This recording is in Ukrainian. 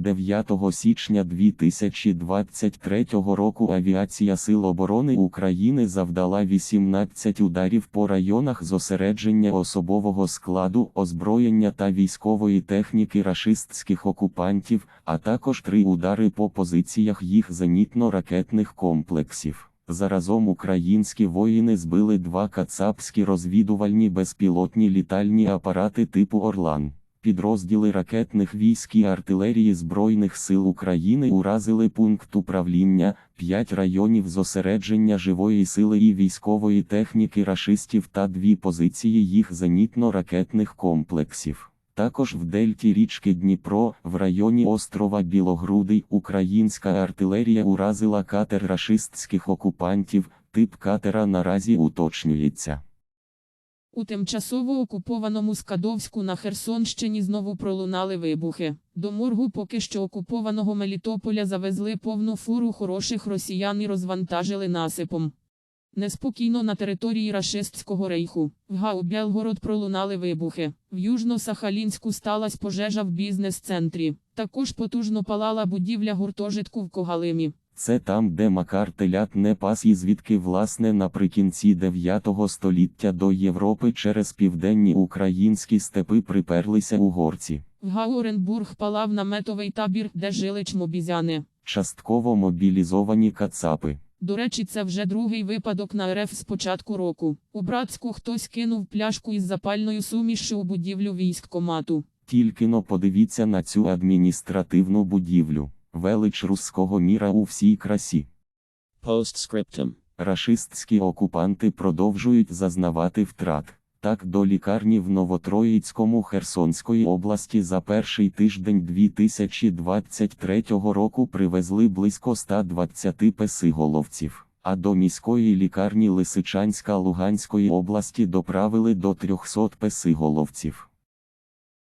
9 січня 2023 року Авіація Сил оборони України завдала 18 ударів по районах зосередження особового складу, озброєння та військової техніки рашистських окупантів, а також три удари по позиціях їх зенітно-ракетних комплексів. Заразом українські воїни збили два кацапські розвідувальні безпілотні літальні апарати типу Орлан. Підрозділи ракетних військ і артилерії Збройних сил України уразили пункт управління, 5 районів зосередження живої сили і військової техніки рашистів та дві позиції їх зенітно-ракетних комплексів. Також в дельті річки Дніпро, в районі острова Білогрудий, українська артилерія уразила катер рашистських окупантів, тип катера наразі уточнюється. У тимчасово окупованому Скадовську на Херсонщині знову пролунали вибухи. До моргу поки що окупованого Мелітополя завезли повну фуру хороших росіян і розвантажили насипом. Неспокійно на території Рашистського рейху. В Гау-Белгород пролунали вибухи. В Южно-Сахалінську сталася пожежа в бізнес-центрі. Також потужно палала будівля гуртожитку в Когалимі. Це там, де Макар телят не пас і звідки власне наприкінці 9 століття до Європи через південні українські степи приперлися угорці. В Гауренбург палав наметовий табір, де жили чмобізяни. Частково мобілізовані кацапи. До речі, це вже другий випадок на РФ з початку року. У Братську хтось кинув пляшку із запальною сумішшю у будівлю військкомату. Тільки но подивіться на цю адміністративну будівлю. Велич руського міра у всій красі. Postscriptum. Рашистські окупанти продовжують зазнавати втрат. Так до лікарні в Новотроїцькому Херсонської області за перший тиждень 2023 року привезли близько 120 песиголовців, а до міської лікарні Лисичанська Луганської області доправили до 300 песиголовців.